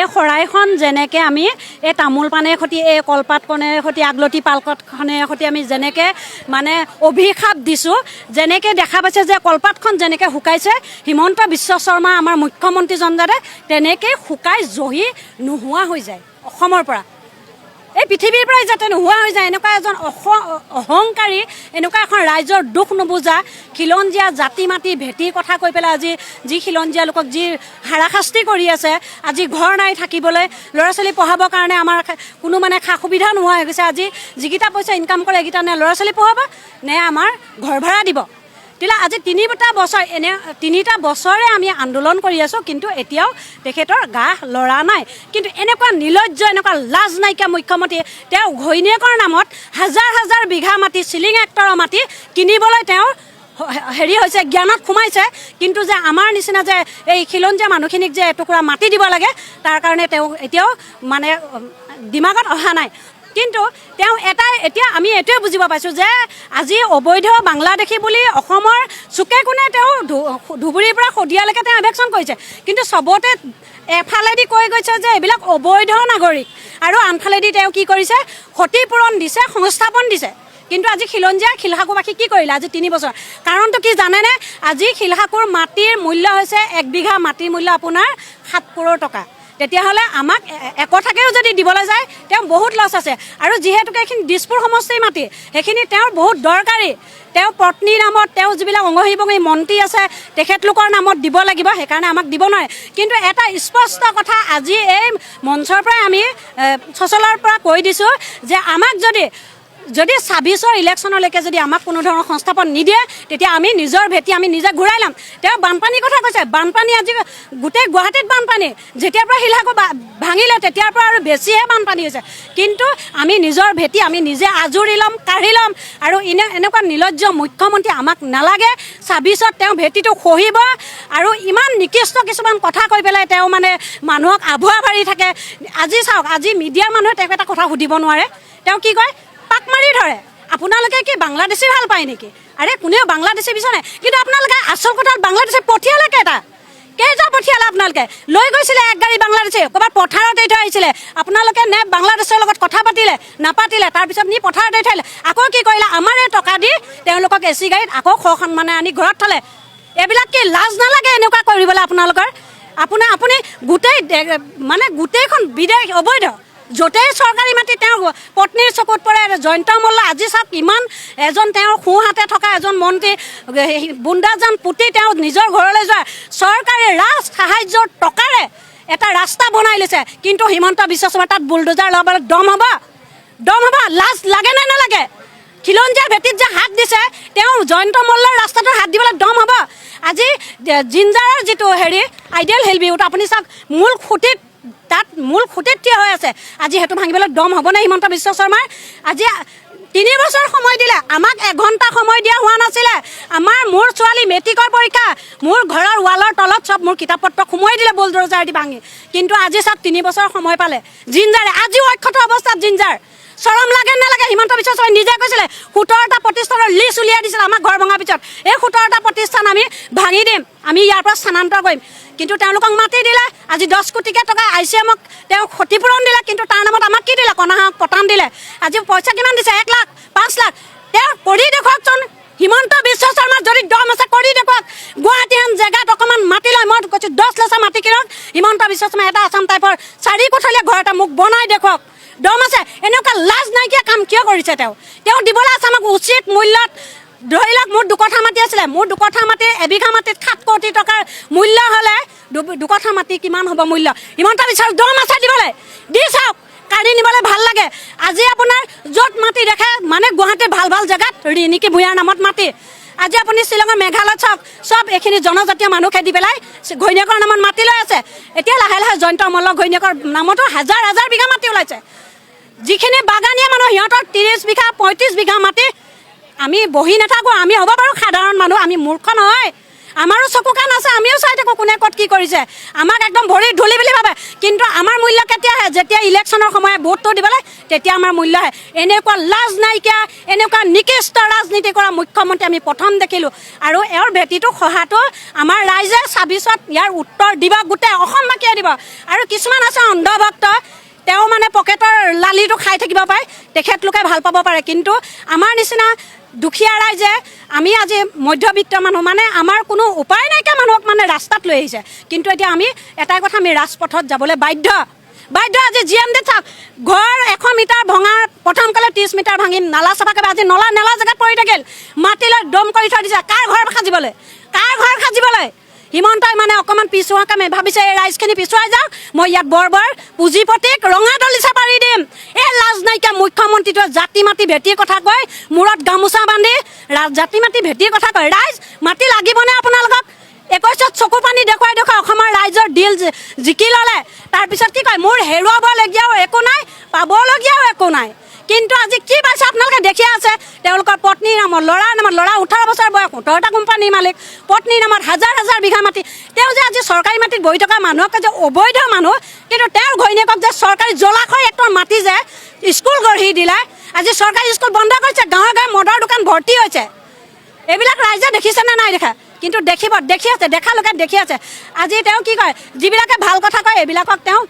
এই শৰাইখন যেনেকৈ আমি এই তামোল পাণেৰে সৈতে, এই কলপাতখনেৰে সৈতে, আগলতি পালকতখনে সৈতে আমি যেনেকৈ মানে অভিশাপ দিছোঁ, যেনেকৈ দেখা পাইছে যে কলপাতখন যেনেকৈ শুকাইছে, হিমন্ত বিশ্ব শৰ্মা, আমাৰ মুখ্যমন্ত্ৰীজনজাতে তেনেকৈ শুকাই জহি নোহোৱা হৈ যায় অসমৰ পৰা। এই পৃথিৱীৰ পৰাই যাতে নোহোৱা হৈ যায়, এনেকুৱা এজন অহংকাৰী, এনেকুৱা এখন ৰাইজৰ দুখ নুবুজা, খিলঞ্জীয়া জাতি মাতি ভেটিৰ কথা কৈ পেলাই আজি যি খিলঞ্জীয়া লোকক যি হাৰাশাস্তি কৰি আছে, আজি ঘৰ নাই থাকিবলৈ ল'ৰা ছোৱালী পঢ়াবৰ কাৰণে আমাৰ কোনো মানে সা সুবিধা নোহোৱা হৈ গৈছে। আজি যিকেইটা পইচা ইনকাম কৰে, এইকেইটা নে ল'ৰা ছোৱালী পঢ়াব, নে আমাৰ ঘৰ ভাড়া দিব। তেতিয়া আজি তিনিটা বছৰ, এনে, তিনিটা বছৰে আমি আন্দোলন কৰি আছোঁ, কিন্তু এতিয়াও তেখেতৰ গা লৰা নাই। কিন্তু এনেকুৱা নিৰ্লজ্জ এনেকুৱা লাজ নাইকিয়া মুখ্যমন্ত্ৰী, তেওঁ ঘৈণীয়েকৰ নামত হাজাৰ হাজাৰ বিঘা মাটি, চিলিং এক্টৰৰ মাটি কিনিবলৈ তেওঁ হেৰি হৈছে, জ্ঞানত সোমাইছে। কিন্তু যে আমাৰ নিচিনা যে এই খিলঞ্জীয়া মানুহখিনিক যে এটুকুৰা মাটি দিব লাগে, তাৰ কাৰণে তেওঁ এতিয়াও মানে দিমাগত অহা নাই। কিন্তু তেওঁ এটাই, এতিয়া আমি এইটোৱে বুজিব পাইছোঁ যে আজি অবৈধ বাংলাদেশী বুলি অসমৰ চুকে কোণে তেওঁ ধুবুৰীৰ পৰা শদিয়ালৈকে তেওঁ ইলেকশ্যন কৰিছে। কিন্তু চবতে এফালেদি কৈ গৈছে যে এইবিলাক অবৈধ নাগৰিক। আৰু আনফালেদি তেওঁ কি কৰিছে? ক্ষতিপূৰণ দিছে, সংস্থাপন দিছে। কিন্তু আজি খিলঞ্জীয়া শিলসাকুবাসী কি কৰিলে আজি তিনি বছৰ? কাৰণটো কি জানেনে? আজি শিলসাকুৰ মাটিৰ মূল্য হৈছে এক বিঘা মাটিৰ মূল্য আপোনাৰ সাত কৰোৰ টকা। তেতিয়াহ'লে আমাক এ- একঠাকেও যদি দিবলৈ যায় তেওঁ বহুত লছ আছে। আৰু যিহেতুকে এইখিনি দিছপুৰ সমষ্টিৰ মাটি সেইখিনি তেওঁৰ বহুত দৰকাৰী। তেওঁ পত্নীৰ নামত তেওঁ যিবিলাক অঙহী বঙহী মন্ত্ৰী আছে তেখেতলোকৰ নামত দিব লাগিব সেইকাৰণে আমাক দিব নোৱাৰে। কিন্তু এটা স্পষ্ট কথা আজি এই মঞ্চৰ পৰাই আমি এ, সচলৰ পৰা কৈ দিছোঁ যে আমাক যদি যদি ছাব্বিছৰ ইলেকশ্যনলৈকে যদি আমাক কোনো ধৰণৰ সংস্থাপন নিদিয়ে, তেতিয়া আমি নিজৰ ভেটি আমি নিজে ঘূৰাই ল'ম। তেওঁ বানপানীৰ কথা কৈছে। বানপানী আজি গোটেই গুৱাহাটীত বানপানী। যেতিয়াৰ পৰা শিলাকো ভাঙিলে, তেতিয়াৰ পৰা আৰু বেছিহে বানপানী হৈছে। কিন্তু আমি নিজৰ ভেটি আমি নিজে আজুৰি ল'ম, কাঢ়ি ল'ম। আৰু এনে এনেকুৱা নিৰ্লজ্জ মুখ্যমন্ত্ৰী আমাক নালাগে। ছাব্বিছত তেওঁ ভেটিটো খহিব। আৰু ইমান নিকৃষ্ট কিছুমান কথা কৈ পেলাই তেওঁ মানে মানুহক আভুৱা ভাৰি থাকে। আজি চাওক, আজি মিডিয়াৰ মানুহে তেওঁক এটা কথা সুধিব নোৱাৰে। তেওঁ কি কয়? পাক মাৰি ধৰে। আপোনালোকে কি বাংলাদেশী ভালো পায় নেকি? আৰে, কোনেও বাংলাদেশী বিচৰা কিন্তু আপোনালোকে আচল কথা বাংলাদেশে পঠিয়ালে কেইটা কেইটা পঠিয়ালে আপোনালোকে? লৈ গৈছিলে এক গাড়ী বাংলাদেশে, ক'ৰবাত পথাৰত এৰি থৈ আহিছিলে। আপোনালোকে নে বাংলাদেশৰ লগত কথা পাতিলে, নাপাতিলে তাৰপিছত নি পথাৰত এৰি থৈ আকৌ কি কৰিলে? আমাৰ এই টকা দি তেওঁলোকক এ চি গাড়ীত আকৌ শ সন্মানে আনি ঘৰত থলে। এইবিলাক কি লাজ নালাগে এনেকুৱা কৰিবলৈ আপোনালোকৰ? আপোনাৰ, আপুনি গোটেই মানে গোটেইখন বিদেশ অবৈধ। য'তেই চৰকাৰী মাটি তেওঁৰ পত্নীৰ চকুত পৰে জয়ন্ত মল্ল আজি চাওক কিমান এজন তেওঁৰ সোঁহাতে থকা এজন মন্ত্ৰী বুন্দাজান পুতি তেওঁ নিজৰ ঘৰলৈ যোৱা। চৰকাৰী ৰাজ সাহায্যৰ টকাৰে এটা ৰাস্তা বনাই লৈছে। কিন্তু হিমন্ত বিশ্ব শৰ্মা তাত বুলডোজাৰ লগাবলৈ দম হ'ব। দম হ'ব, লাজ লাগে নে নালাগে? খিলঞ্জীয়া ভেটিত যে হাত দিছে, তেওঁ জয়ন্ত মল্লৰ ৰাস্তাটো হাত দিবলৈ দম হ'ব। আজি জিঞ্জাৰৰ যিটো হেৰি, আইডিয়েল হেল বিহুত আপুনি চাওক, মূল খুঁটিত তাত মূল খুঁটিত থিয় হৈ আছে। আজি সেইটো ভাঙিবলৈ দম হ'বনে হিমন্ত বিশ্ব শৰ্মাৰ? আজি তিনি বছৰ সময় দিলে, আমাক এঘণ্টা সময় দিয়া হোৱা নাছিলে। আমাৰ মোৰ ছোৱালী মেট্ৰিকৰ পৰীক্ষা, মোৰ ঘৰৰ ৱালৰ তলত চব মোৰ কিতাপ পত্ৰ সোমোৱাই দিলে বুলডোজাৰ দি ভাঙি। কিন্তু আজি চাওক, তিনি বছৰ সময় পালে। জিঞ্জাৰে আজিও অক্ষত অৱস্থাত জিঞ্জাৰ। চৰম লাগে নালাগে, হিমন্ত বিশ্ব শৰ্মাই নিজে কৈছিলে, সোতৰটা প্ৰতিষ্ঠানৰ লিষ্ট উলিয়াই দিছিলে আমাৰ ঘৰ ভঙাৰ পিছত। এই সোতৰটা প্ৰতিষ্ঠান আমি ভাঙি দিম। আমি ইয়াৰ পৰা স্থানান্তৰ কৰিম। কিন্তু তেওঁলোকক মাতি দিলে। আজি দহ কোটিকে টকা আই চি এমক তেওঁ ক্ষতিপূৰণ দিলে, কিন্তু তাৰ নামত আমাক কি দিলে? কণাহাঁহক পতান দিলে। আজি পইচা কিমান দিছে? এক লাখ, পাঁচ লাখ। তেওঁ কৰি দেখুৱাওকচোন হিমন্ত বিশ্ব শৰ্মাৰ যদি দম আছে, কৰি দেখুৱাওক গুৱাহাটী হেন জেগাত অকণমান মাটি লয়। মই কৈছোঁ, দহ লেচা মাটি কিনক। হিমন্ত বিশ্ব শৰ্মাই এটা আছাম টাইপৰ চাৰি কোঠলীয়া ঘৰ এটা মোক বনাই দেখুৱাওক দম আছে। এনেকুৱা লাজ নাইকিয়া কাম কিয় কৰিছে তেওঁ? তেওঁ দিবলৈ আছে আমাক উচিত মূল্যত ধৰি লওক, মোৰ দুকঠা মাটি আছিলে, মোৰ দুকঠা মাটি, এবিঘা মাটিত সাত কোটি টকাৰ মূল্য হ'লে দু- দুকঠা মাটি কিমান হ'ব মূল্য? হিমন্ত বিশ্ব দম আছে দিবলৈ দি চাওক, কাঢ়ি নিবলৈ ভালো লাগে। আজি আপোনাৰ য'ত মাটি দেখে মানে গুৱাহাটীৰ ভালো ভালো জেগাত, ৰিণিকী ভূঞাৰ নামত মাটি। আজি আপুনি শ্বিলঙৰ মেঘালয়ত চাওক, চব এইখিনি জনজাতীয় মানুহ খেদি পেলাই ঘৈণীয়েকৰ নামত মাটি লৈ আছে। এতিয়া লাহে লাহে জয়ন্ত মল্ল ঘৈণীয়েকৰ নামতো হাজাৰ হাজাৰ বিঘা মাটি ওলাইছে। যিখিনি বাগানীয়া মানুহ, সিহঁতৰ ত্ৰিছ বিঘা পঁয়ত্ৰিছ বিঘা মাটি আমি বহি নাথাকোঁ, আমি হ'ব বাৰু সাধাৰণ মানুহ, আমি মূৰ্খ নহয়। আমাৰো চকু কাণ আছে, আমিও চাই থাকোঁ কোনে ক'ত কি কৰিছে। আমাক একদম ভৰি ধূলি বুলি ভাবে। কিন্তু আমাৰ মূল্য কেতিয়া আহে? যেতিয়া ইলেকশ্যনৰ সময়ত ভোটটো দিবলৈ, তেতিয়া আমাৰ মূল্য আহে। এনেকুৱা লাজ নাইকিয়া, এনেকুৱা নিকৃষ্ট ৰাজনীতি কৰা মুখ্যমন্ত্ৰী আমি প্ৰথম দেখিলোঁ। আৰু এওঁৰ ভেটিটো সহাটো আমাৰ ৰাইজে ছাব্বিছত ইয়াৰ উত্তৰ দিব, গোটেই অসমবাসীয়ে দিব। আৰু কিছুমান আছে অন্ধভক্ত তেওঁ মানে পকেটৰ লালিটো খাই থাকিব পাৰে, তেখেতলোকে ভালো পাব পাৰে। কিন্তু আমাৰ নিচিনা দুখীয়া ৰাইজে, আমি আজি মধ্যবিত্ত মানুহ মানে আমাৰ কোনো উপায় নাইকিয়া মানুহক মানে ৰাস্তাত লৈ আহিছে। কিন্তু এতিয়া আমি এটাই কথা, আমি ৰাজপথত যাবলৈ বাধ্য। বাধ্য আজি জি এম ডি চাওক ঘৰ এশ মিটাৰ ভঙাৰ প্ৰথমকালে ত্ৰিছ মিটাৰ ভাঙি নালা চাফা কৰিব আজি নলা নেলা জেগাত পৰি থাকিল। মাটিলৈ দম কৰি থৈ দিছে, কাৰ ঘৰ সাজিবলৈ হিমন্তই মানে অকণমান পিছুৱা কামে ভাবিছে, এই ৰাইজখিনি পিছুৱাই যাওক, মই ইয়াত বৰ বৰ পুঁজিপতিক ৰঙা দলিচা পাৰি দিম। এই লাজ নাইকিয়া মুখ্যমন্ত্ৰীটোৱে জাতি মাটি ভেটিৰ কথা কয় মূৰত গামোচা বান্ধি জাতি মাটি ভেটিৰ কথা কয় ৰাইজ, মাটি লাগিবনে আপোনালোকক? একৈছত চকু পানী দেখুৱাই দেখুৱাই অসমৰ ৰাইজৰ দিল জিকি ল'লে। তাৰপিছত কি কয়, মোৰ হেৰুৱাবলগীয়াও একো নাই, পাবলগীয়াও একো নাই। কিন্তু আজি কি পাইছে আপোনালোকে দেখি আছে, তেওঁলোকৰ পত্নীৰ নামত, ল'ৰাৰ নামত, ল'ৰা ওঠৰ বছৰ সোতৰটা কোম্পানীৰ মালিক, পত্নীৰ নামত হাজাৰ হাজাৰ বিঘা মাটি। তেওঁ যে আজি চৰকাৰী মাটিত বহি থকা মানুহকে যে অবৈধ মানুহ, কিন্তু তেওঁৰ ঘৈণীয়েকক যে চৰকাৰী জলাশয় একৰ মাটি যে স্কুল গঢ়ি দিলে, আজি চৰকাৰী স্কুল বন্ধ কৰিছে, গাঁৱে গাঁৱে মদৰ দোকান ভৰ্তি হৈছে। এইবিলাক ৰাইজে দেখিছে নে নাই দেখা? কিন্তু দেখিব, দেখি আছে, দেখা লোকে দেখি আছে। আজি তেওঁ কি কয়, যিবিলাকে ভালো কথা কয়, এইবিলাকক তেওঁ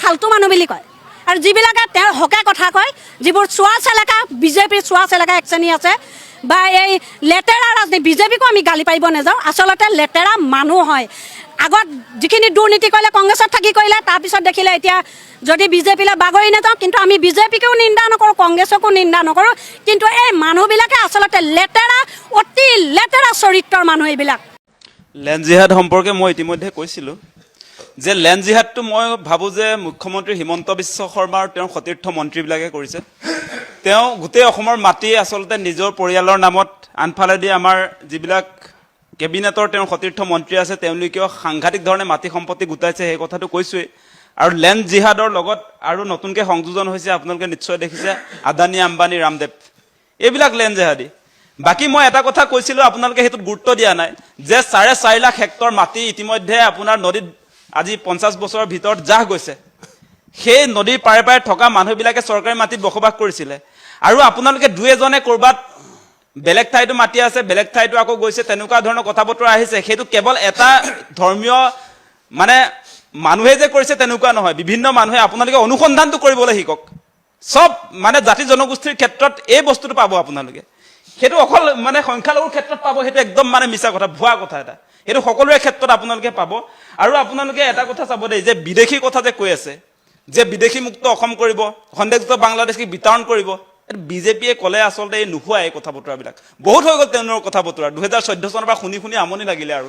ফাল্টু মানুহ বুলি কয়। আৰু যিবিলাকে তেওঁৰ হকে কথা কয়, যিবোৰ চোৱা চেলেকা বিজেপিৰ চোৱা চেলেকা এক শ্ৰেণী আছে, বা এই লেতেৰা ৰাজনীতি, বিজেপিকো আমি গালি পাৰিব নাযাওঁ, আচলতে লেতেৰা মানুহ হয়। আগত যিখিনি দুৰ্নীতি কৰিলে, কংগ্ৰেছত থাকি কৰিলে তাৰপিছত দেখিলে এতিয়া যদি বিজেপিলৈ বাগৰি নাযাওঁ, কিন্তু আমি বিজেপিকেও নিন্দা নকৰোঁ, কংগ্ৰেছকো নিন্দা নকৰোঁ, কিন্তু এই মানুহবিলাকে আচলতে লেতেৰা, অতি লেতেৰা চৰিত্ৰৰ মানুহ এইবিলাক। লেণ্ড জিহাদ সম্পৰ্কে মই ইতিমধ্যে কৈছিলোঁ। যে লেণ্ড জিহাদটো মই ভাবোঁ যে মুখ্যমন্ত্ৰী হিমন্ত বিশ্ব শৰ্মা আৰু তেওঁৰ সতীৰ্থ মন্ত্ৰীবিলাকে কৰিছে। তেওঁ গোটেই অসমৰ মাটি আচলতে নিজৰ পৰিয়ালৰ নামত আনফালেদি আমাৰ যিবিলাক কেবিনেটৰ তেওঁৰ সতীৰ্থ মন্ত্ৰী আছে, তেওঁলোকেও সাংঘাতিক ধৰণে মাটি সম্পত্তি গোটাইছে, সেই কথাটো কৈছোৱেই। আৰু লেণ্ড জিহাদৰ লগত আৰু নতুনকৈ সংযোজন হৈছে, আপোনালোকে নিশ্চয় দেখিছে, আদানী আম্বানী ৰামদেৱ। এইবিলাক লেণ্ড জেহাদী। বাকী মই এটা কথা কৈছিলোঁ, আপোনালোকে সেইটোত গুৰুত্ব দিয়া নাই, যে চাৰে চাৰি লাখ হেক্টৰ মাটি ইতিমধ্যে আপোনাৰ নদীত আজি পঞ্চাছ বছৰৰ ভিতৰত জাহ গৈছে। সেই নদীৰ পাৰে পাৰে থকা মানুহবিলাকে চৰকাৰী মাটিত বসবাস কৰিছিলে। আৰু আপোনালোকে দুই এজনে ক'ৰবাত বেলেগ ঠাইতো মাটি আছে, বেলেগ ঠাইতো আকৌ গৈছে, তেনেকুৱা ধৰণৰ কথা বতৰা আহিছে। সেইটো কেৱল এটা ধৰ্মীয় মানে মানুহে যে কৰিছে তেনেকুৱা নহয়। বিভিন্ন মানুহে আপোনালোকে অনুসন্ধানটো কৰিবলৈ শিকক। চব মানে জাতি জনগোষ্ঠীৰ ক্ষেত্ৰত এই বস্তুটো পাব আপোনালোকে। সেইটো অকল মানে সংখ্যালঘুৰ ক্ষেত্ৰত পাব, সেইটো একদম মানে মিছা কথা, ভুৱা কথা এটা। সেইটো সকলোৰে ক্ষেত্ৰত আপোনালোকে পাব। আৰু আপোনালোকে এটা কথা চাব দেই, যে বিদেশি কথা যে কৈ আছে, যে বিদেশি মুক্ত অসম কৰিব সন্দেহযুক্ত বাংলাদেশীক বিতৰণ কৰিব বিজেপিয়ে ক'লে আচলতে এই নোহোৱা কথা বতৰাবিলাক বহুত হৈ গ'ল তেওঁলোকৰ কথা বতৰা দুহেজাৰ চৈধ্য চনৰ পৰা শুনি শুনি আমনি লাগিলে আৰু।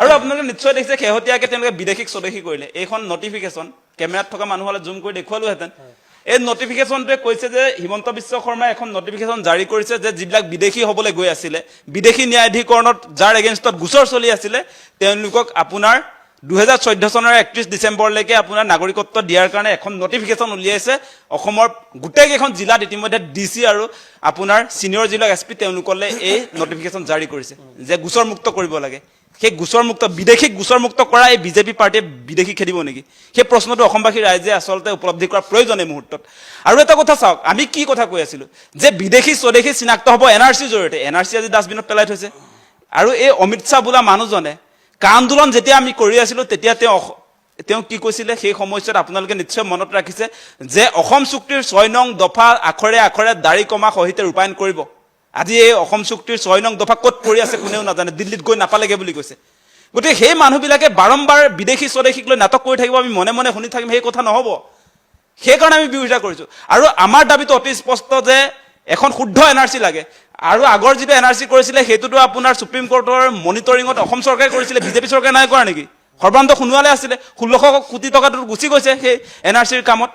আৰু আপোনালোকে নিশ্চয় দেখিছে, শেহতীয়াকৈ তেওঁলোকে বিদেশীক স্বদেশী কৰিলে। এইখন নটিফিকেশ্যন কেমেৰাত থকা হ'লে জুম কৰি দেখুৱালোহেঁতেন। এই নটিফিকেশ্যনটোৱে কৈছে যে হিমন্ত বিশ্ব শৰ্মাই এখন নটিফিকেশ্যন জাৰি কৰিছে যে যিবিলাক বিদেশি হ'বলৈ গৈ আছিলে, বিদেশি ন্যায়াধিকৰণত যাৰ এগেইনষ্টত গোচৰ চলি আছিলে, তেওঁলোকক আপোনাৰ দুহেজাৰ চৈধ্য চনৰ একত্ৰিছ ডিচেম্বৰলৈকে আপোনাৰ নাগৰিকত্ব দিয়াৰ কাৰণে এখন নটিফিকেশ্যন উলিয়াইছে। অসমৰ গোটেইকেইখন জিলাত ইতিমধ্যে ডি চি আৰু আপোনাৰ ছিনিয়ৰ যিবিলাক এছ পি তেওঁলোকলৈ এই নটিফিকেশ্যন জাৰি কৰিছে, যে গোচৰ মুক্ত কৰিব লাগে। সেই গোচৰ মুক্ত বিদেশীক গোচৰ কৰা এই বিজেপি পাৰ্টীয়ে বিদেশি খেদিব নেকি? সেই প্ৰশ্নটো অসমবাসী ৰাইজে আচলতে উপলব্ধি কৰাৰ প্ৰয়োজন এই মুহূৰ্তত। আৰু এটা কথা চাওক, আমি কি কথা কৈ আছিলোঁ? যে বিদেশি, স্বদেশী চিনাক্ত হ'ব এন আৰ চিৰ জৰিয়তে। এন আৰ চি আজি ডাষ্টবিনত পেলাই থৈছে। আৰু এই অমিত শ্বাহ বোলা মানুহজনে কা আন্দোলন যেতিয়া আমি কৰি আছিলোঁ, তেতিয়া তেওঁ তেওঁ কি কৈছিলে? সেই সময়ছোৱাত আপোনালোকে নিশ্চয় মনত ৰাখিছে যে অসম চুক্তিৰ ছয় নং দফা আখৰে আখৰে দাড়ি কমা সহিতে ৰূপায়ণ কৰিব। আজি এই অসম চুক্তিৰ ছয় নং দফা ক'ত পৰি আছে কোনেও নাজানে, দিল্লীত গৈ নাপালেগে বুলি কৈছে। গতিকে সেই মানুহবিলাকে বাৰম্বাৰ বিদেশি স্বদেশীক লৈ নাটক কৰি থাকিব, আমি মনে মনে শুনি থাকিম, সেই কথা নহ'ব। সেইকাৰণে আমি বিৰোধিতা কৰিছোঁ। আৰু আমাৰ দাবীটো অতি স্পষ্ট যে এখন শুদ্ধ এন আৰ চি লাগে। আৰু আগৰ যিটো এন আৰ চি কৰিছিলে, সেইটোতো আপোনাৰ সুপ্ৰিম কোৰ্টৰ মনিটৰিঙত অসম চৰকাৰে কৰিছিলে, বিজেপি চৰকাৰে নাই কৰা নেকি? সৰ্বানন্দ সোণোৱালে আছিলে, ষোল্লশ কোটি টকাটো গুচি গৈছে সেই এন আৰ চিৰ কামত।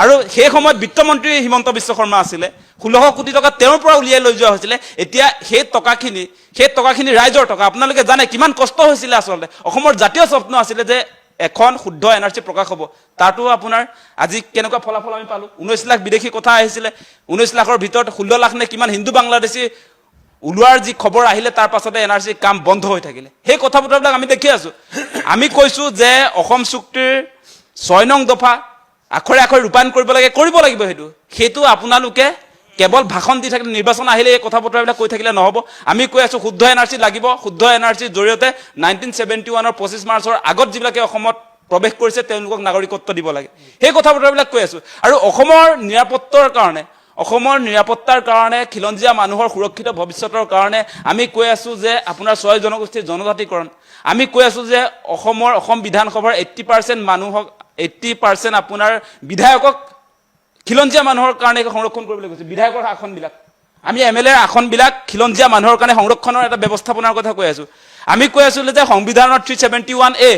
আৰু সেই সময়ত বিত্তমন্ত্ৰী হিমন্ত বিশ্ব শৰ্মা আছিলে, ষোল্লশ কোটি টকা তেওঁৰ পৰা উলিয়াই লৈ যোৱা হৈছিলে, এতিয়া সেই টকাখিনি সেই টকাখিনি ৰাইজৰ টকা, আপোনালোকে জানে কিমান কষ্ট হৈছিলে আচলতে। অসমৰ জাতীয় স্বপ্ন আছিলে যে এখন শুদ্ধ এন আৰ চি প্ৰকাশ হ'ব। তাতো আপোনাৰ আজি কেনেকুৱা ফলাফল আমি পালোঁ? ঊনৈছ লাখ বিদেশি কথা আহিছিলে ঊনৈছ লাখৰ ভিতৰত ষোল্ল লাখ নে কিমান হিন্দু বাংলাদেশী ওলোৱাৰ যি খবৰ আহিলে, তাৰ পাছতে এন আৰ চিৰ কাম বন্ধ হৈ থাকিলে। সেই কথা বতৰাবিলাক আমি দেখি আছোঁ। আমি কৈছোঁ যে অসম চুক্তিৰ ছয় নং দফা আখৰে আখৰে ৰূপায়ণ কৰিব লাগে, কৰিব লাগিব সেইটো। সেইটো আপোনালোকে কেৱল ভাষণ দি থাকিলে, নিৰ্বাচন আহিলে এই কথা বতৰাবিলাক কৈ থাকিলে নহ'ব। আমি কৈ আছোঁ, শুদ্ধ এন লাগিব। শুদ্ধ এন জৰিয়তে নাইনটিন ছেভেণ্টি ওৱানৰ পঁচিছ মাৰ্চৰ আগত যিবিলাকে অসমত প্ৰৱেশ কৰিছে, তেওঁলোকক নাগৰিকত্ব দিব লাগে। সেই কথা বতৰাবিলাক কৈ আছোঁ। আৰু অসমৰ নিৰাপত্তাৰ কাৰণে, অসমৰ নিৰাপত্তাৰ কাৰণে, খিলঞ্জীয়া মানুহৰ সুৰক্ষিত ভৱিষ্যতৰ কাৰণে আমি কৈ আছোঁ যে আপোনাৰ ছয় জনগোষ্ঠীৰ জনজাতিকৰণ। আমি কৈ আছোঁ যে অসমৰ, অসম বিধানসভাৰ এইট্টি পাৰ্চেণ্ট মানুহক এইট্টি পাৰ্চেণ্ট আপোনাৰ বিধায়কক খিলঞ্জীয়া মানুহৰ কাৰণে সংৰক্ষণ কৰিবলৈ কৈছে। বিধায়কৰ আসনবিলাক। আমি এম এল এৰ আসনবিলাক খিলঞ্জীয়া মানুহৰ কাৰণে সংৰক্ষণৰ এটা ব্যৱস্থাপনাৰ কথা কৈ আছোঁ। আমি কৈ আছিলোঁ যে সংবিধানৰ থ্ৰী ছেভেণ্টি ওৱান এ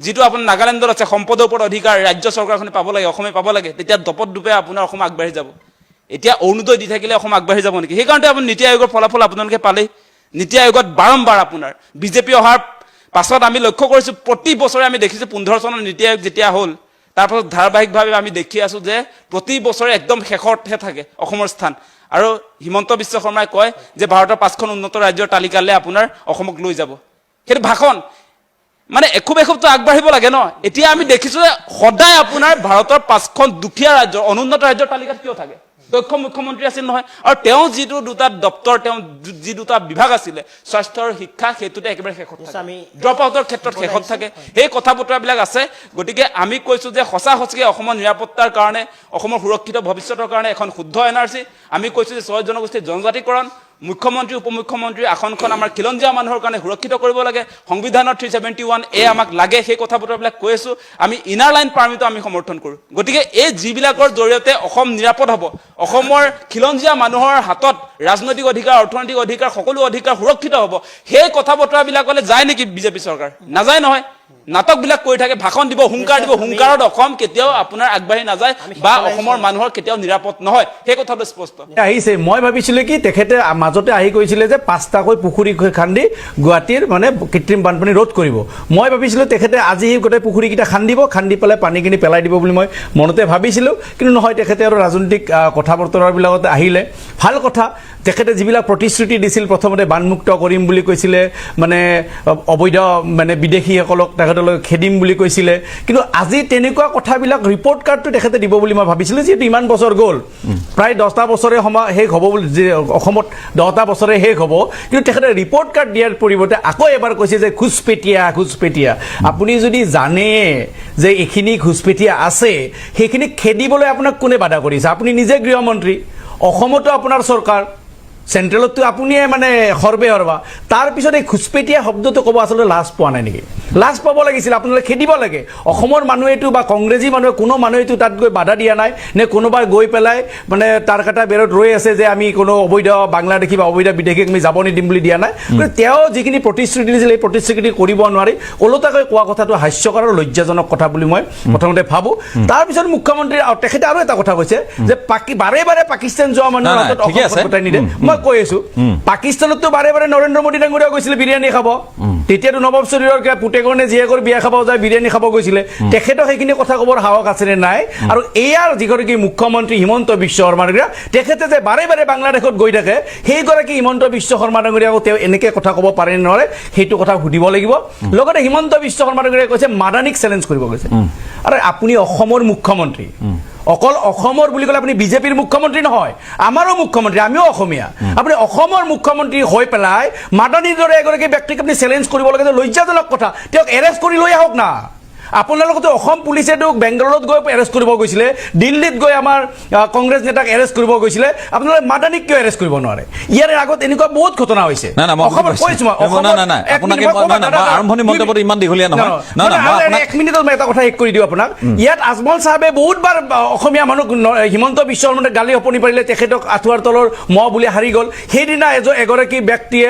যিটো আপোনাৰ নাগালেণ্ডত আছে, সম্পদৰ ওপৰত অধিকাৰ, ৰাজ্য চৰকাৰখনে পাব লাগে, অসমে পাব লাগে, তেতিয়া দপত দুপে আপোনাৰ অসম আগবাঢ়ি যাব। এতিয়া অৰুণোদয় দি থাকিলে অসম আগবাঢ়ি যাব নেকি? সেইকাৰণে আপুনি নীতি আয়োগৰ ফলাফল আপোনালোকে পালেই। নীতি আয়োগত বাৰম্বাৰ আপোনাৰ, বিজেপি অহাৰ পাছত আমি লক্ষ্য কৰিছোঁ, প্ৰতি বছৰে আমি দেখিছোঁ পোন্ধৰ চনৰ নীতি আয়োগ যেতিয়া হ'ল তাৰপাছত ধাৰাবাহিকভাৱে আমি দেখি আছোঁ যে প্ৰতি বছৰে একদম শেষতহে থাকে অসমৰ স্থান। আৰু হিমন্ত বিশ্ব শৰ্মাই কয় যে ভাৰতৰ পাঁচখন উন্নত ৰাজ্যৰ তালিকালৈ আপোনাৰ অসমক লৈ যাব। সেইটো ভাষণ মানে এখোব এখোবতো আগবাঢ়িব লাগে ন? এতিয়া আমি দেখিছোঁ যে সদায় আপোনাৰ ভাৰতৰ পাঁচখন দুখীয়া ৰাজ্যৰ অনুন্নত ৰাজ্যৰ তালিকাত কিয় থাকে? দক্ষ মুখ্যমন্ত্ৰী আছিল নহয়। আৰু তেওঁ যিটো দুটা দপ্তৰ তেওঁ যি দুটা বিভাগ আছিলে স্বাস্থ্য আৰু শিক্ষা সেইটোতে একেবাৰে শেষত থাকে। আমি- ড্ৰপ আউটৰ ক্ষেত্ৰত শেষত থাকে। সেই কথা বতৰাবিলাক আছে। গতিকে আমি কৈছোঁ যে সঁচা সঁচাকৈ অসমৰ নিৰাপত্তাৰ কাৰণে অসমৰ সুৰক্ষিত ভৱিষ্যতৰ কাৰণে এখন শুদ্ধ এন আৰ চি। আমি কৈছোঁ যে ছয় জনগোষ্ঠীৰ জনজাতিকৰণ মুখ্যমন্ত্ৰী উপ মুখ্যমন্ত্ৰীৰ আসনখন আমাৰ খিলঞ্জীয়া মানুহৰ কাৰণে সুৰক্ষিত কৰিব লাগে। সংবিধানৰ থ্ৰী ছেভেণ্টি ওৱান এ আমাক লাগে সেই কথা বতৰাবিলাক কৈ আছোঁ। আমি ইনাৰ লাইন পাৰ্মিটো আমি সমৰ্থন কৰোঁ। গতিকে এই যিবিলাকৰ জৰিয়তে অসম নিৰাপদ হ'ব অসমৰ খিলঞ্জীয়া মানুহৰ হাতত ৰাজনৈতিক অধিকাৰ অৰ্থনৈতিক অধিকাৰ সকলো অধিকাৰ সুৰক্ষিত হ'ব সেই কথা বতৰাবিলাকলৈ যায় নেকি বিজেপি চৰকাৰ? নাযায় নহয়। নাটকবিলাক কৰি থাকে ভাষণ দিব হুংকাৰ দিব হুংকাৰত অসম কেতিয়াও আপোনাৰ আগবাঢ়ি নাযায় বা অসমৰ মানুহৰ কেতিয়াও নিৰাপদ নহয়। সেই কথাটো স্পষ্ট। আহিছে মই ভাবিছিলোঁ কি তেখেতে মাজতে আহি কৈছিলে যে পাঁচটাকৈ পুখুৰী খান্দি গুৱাহাটীৰ মানে কৃত্ৰিম বানপানী ৰোধ কৰিব। মই ভাবিছিলোঁ তেখেতে আজি গোটেই পুখুৰীকেইটা খান্দিব খান্দি পেলাই পানীখিনি পেলাই দিব বুলি মই মনতে ভাবিছিলোঁ। কিন্তু নহয় তেখেতে আৰু ৰাজনৈতিক কথা বতৰাবিলাকত আহিলে। ভালো কথা তেখেতে যিবিলাক প্ৰতিশ্ৰুতি দিছিল, প্ৰথমতে বানমুক্ত কৰিম বুলি কৈছিলে মানে অবৈধ মানে বিদেশীসকলক তেখেতলৈ খেদিম বুলি কৈছিলে। কিন্তু আজি তেনেকুৱা কথাবিলাক ৰিপৰ্ট কাৰ্ডটো তেখেতে দিব বুলি মই ভাবিছিলোঁ, যিহেতু ইমান বছৰ গ'ল। প্ৰায় দহটা বছৰে সময় শেষ হ'ব বুলি অসমত দহটা বছৰে শেষ হ'ব। কিন্তু তেখেতে ৰিপৰ্ট কাৰ্ড দিয়াৰ পৰিৱৰ্তে আকৌ এবাৰ কৈছে যে, ঘোচপেটীয়া ঘোচপেটীয়া। আপুনি যদি জানে যে এইখিনি ঘোচপেটীয়া আছে, সেইখিনি খেদিবলৈ আপোনাক কোনে বাধা কৰিছে? আপুনি নিজে গৃহমন্ত্ৰী। অসমতো আপোনাৰ চৰকাৰ। চেণ্ট্ৰেলততো আপুনিয়ে মানে সৰ্বে সৰ্বা। তাৰপিছত এই ঘোচপেটীয়া শব্দটো ক'ব আচলতে লাজ পোৱা নাই নেকি? লাজ পাব লাগিছিল আপোনালোকে খেদিব লাগে। অসমৰ মানুহেতো বা কংগ্ৰেছী মানুহে কোনো মানুহেতো তাত গৈ বাধা দিয়া নাই নে কোনোবাই গৈ পেলাই মানে তাৰ কাটা বেৰত ৰৈ আছে যে আমি কোনো অবৈধ বাংলাদেশী বা অবৈধ বিদেশীক আমি যাব নিদিম বুলি দিয়া নাই। গতিকে তেওঁ যিখিনি প্ৰতিশ্ৰুতি দিছিল এই প্ৰতিশ্ৰুতি কৰিব নোৱাৰি। ওলোটাকৈ কোৱা কথাটো হাস্যকৰ আৰু লজ্জাজনক কথা বুলি মই প্ৰথমতে ভাবোঁ। তাৰপিছত মুখ্যমন্ত্ৰী আৰু তেখেতে আৰু এটা কথা কৈছে যে পাকি বাৰে বাৰে পাকিস্তান যোৱা মানুহৰ হাতত নিদিয়ে। মই কৈ আছো। পাকিস্তানতো বাৰে বাৰে নৰেন্দ্ৰ মোদী ডাঙৰীয়া গৈছিলে বিৰিয়ানী খাব। তেতিয়াতো নৱাব শৰীৰৰ কিবা পুতেকৰ নে জীয়েকৰ বিয়া খাব যায় বিৰিয়ানী খাব গৈছিলে। তেখেতৰ সেইখিনি কথা ক'বৰ সাহস আছেনে নাই? আৰু এয়াৰ যিগৰাকী মুখ্যমন্ত্ৰী হিমন্ত বিশ্ব শৰ্মা ডাঙৰীয়া তেখেতে যে বাৰে বাৰে বাংলাদেশত গৈ থাকে সেইগৰাকী হিমন্ত বিশ্ব শৰ্মা ডাঙৰীয়াকো তেওঁ এনেকে কথা ক'ব পাৰে নে নোৱাৰে সেইটো কথা সুধিব লাগিব। লগতে হিমন্ত বিশ্ব শৰ্মা ডাঙৰীয়াই কৈছে মাদানীক চেলেঞ্জ কৰিব গৈছে আৰু আপুনি অসমৰ মুখ্যমন্ত্ৰী। অকল অসমৰ বুলি ক'লে আপুনি বিজেপিৰ মুখ্যমন্ত্ৰী নহয়, আমাৰো মুখ্যমন্ত্ৰী, আমিও অসমীয়া। আপুনি অসমৰ মুখ্যমন্ত্ৰী হৈ পেলাই মাদানীৰ দৰে এগৰাকী ব্যক্তিক আপুনি চেলেঞ্জ কৰিব লাগে যে লজ্জাজনক কথা, তেওঁক এৰেষ্ট কৰি লৈ আহক না। আপোনালোকতো অসম পুলিচেতো বেংগালুৰুত গৈ এৰেষ্ট কৰিব গৈছিলে দিল্লীত গৈ আমাৰ কংগ্ৰেছ নেতাক এৰেষ্ট কৰিব গৈছিলে আপোনালোকে মাদানীক কিয় এৰেষ্ট কৰিব নোৱাৰে? ইয়াৰ আগত এনেকুৱা বহুত ঘটনা হৈছে। এক আৰম্ভণি মন্তব্যটো ইমান দীঘলীয়া নহয়। এক মিনিটত মই এটা কথা শেষ কৰি দিওঁ আপোনাক। ইয়াত আজমল চাহাবে বহুতবাৰ অসমীয়া মানুহ হিমন্ত বিশ্ব শৰ্মাই গালি অপনি পাৰিলে তেখেতক আঁঠুৱাৰ তলৰ মহ বুলি হাৰি গ'ল। সেইদিনা এজ এগৰাকী ব্যক্তিয়ে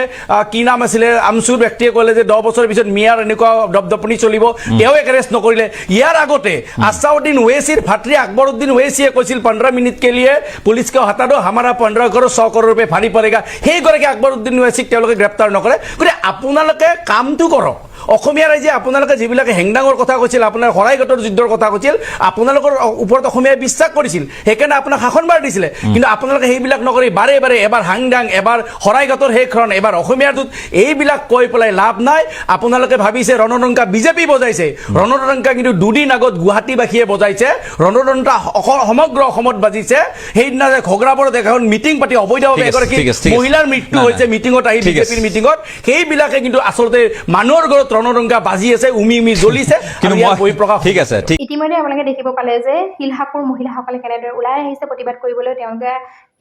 কি নাম আছিলে আমচুৰ ব্যক্তিয়ে ক'লে যে দহ বছৰৰ পিছত মিয়াৰ এনেকুৱা দপদপনি চলিব তেওঁ এৰেষ্ট নকৰিলে ইয়াৰ আগতে আছাউদ্দিন ওৱেচিৰ ভাতৃ আকবরউদ্দিন ওৱেচিয়ে কৈছিল পোন্ধৰ মিনিট কে লিয়ে পুলিচকে হটা দো হামাৰা পোন্ধৰ কৰোৰ ছ কৰোৰ ৰুপিয়া ভাৰী পৰেগা সেইগৰাকী আকবরউদ্দিন ওৱেচিক তেওঁলোকে গ্ৰেপ্তাৰ নকৰে। গতিকে আপোনালোকে কামটো কৰক। অসমীয়া ৰাইজে আপোনালোকে যিবিলাকে হেংদাঙৰ কথা কৈছিল আপোনাৰ শৰাইঘাটৰ যুদ্ধৰ কথা কৈছিল আপোনালোকৰ ওপৰত অসমীয়াই বিশ্বাস কৰিছিল সেইকাৰণে আপোনাক শাসনভাৰ দিছিলে। কিন্তু আপোনালোকে সেইবিলাক নকৰি বাৰে বাৰে এবাৰ হাংদাং এবাৰ শৰাইঘাটৰ সেইখন এবাৰ অসমীয়াৰ এইবিলাক কৈ পেলাই লাভ নাই। আপোনালোকে ভাবিছে ৰণদংকা বিজেপি বজাইছে। ৰণদংকা কিন্তু দুদিন আগত গুৱাহাটীবাসীয়ে বজাইছে। ৰণদংকা অস- সমগ্ৰ অসমত বাজিছে। সেইদিনা যে ঘগ্ৰাপাৰত এখন মিটিং পাতি অবৈধভাৱে এগৰাকী। মহিলাৰ মৃত্যু হৈছে মিটিঙত আহি। বিজেপিৰ মিটিঙত। সেইবিলাকে কিন্তু আচলতে মানুহৰ ঘৰত ৰণদংকা বাজি আছে উমি উমি জ্বলিছে ঠিক আছে ঠিক ইতিমধ্যে আপোনালোকে দেখিব পালে যে শিলহাপুৰ মহিলাসকলে কেনেদৰে ওলাই আহিছে প্ৰতিবাদ কৰিবলৈ তেওঁলোকে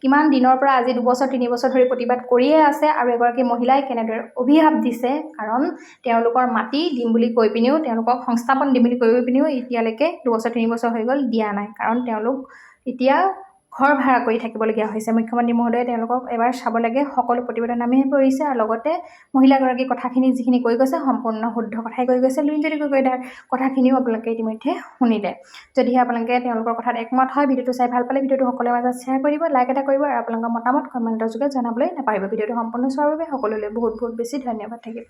কিমান দিনৰ পৰা আজি দুবছৰ তিনি বছৰ ধৰি প্ৰতিবাদ কৰিয়ে আছে আৰু এগৰাকী মহিলাই কেনেদৰে অভিশাপ দিছে কাৰণ তেওঁলোকৰ মাটি দিম বুলি কৈ পিনিও তেওঁলোকক সংস্থাপন দিম বুলি কৈ পিনিও এতিয়ালৈকে দুবছৰ তিনি বছৰ হৈ গ'ল দিয়া নাই। কাৰণ তেওঁলোক এতিয়া ঘৰ ভাড়া কৰি থাকিবলগীয়া হৈছে। মুখ্যমন্ত্ৰী মহোদয়ে তেওঁলোকক এবাৰ চাব লাগে সকলো প্ৰতিবেদন নামি পৰিছে আৰু লগতে মহিলাগৰাকীৰ কথাখিনি যিখিনি কৈ গৈছে সম্পূৰ্ণ শুদ্ধ কথাই কৈ গৈছে। লুইনজ্যোতি গগৈদাৰ কথাখিনিও আপোনালোকে ইতিমধ্যে শুনিলে। যদিহে আপোনালোকে তেওঁলোকৰ কথাত একমত হয় ভিডিঅ'টো চাই ভাল পালে ভিডিঅ'টো সকলোৰে মাজত শ্বেয়াৰ কৰিব লাইক এটা কৰিব আৰু আপোনালোকৰ মতামত কমেণ্টৰ যোগে জনাবলৈ নাপাহৰিব। ভিডিঅ'টো সম্পূৰ্ণ চোৱাৰ বাবে সকলোলৈ বহুত বহুত বেছি ধন্যবাদ থাকিল।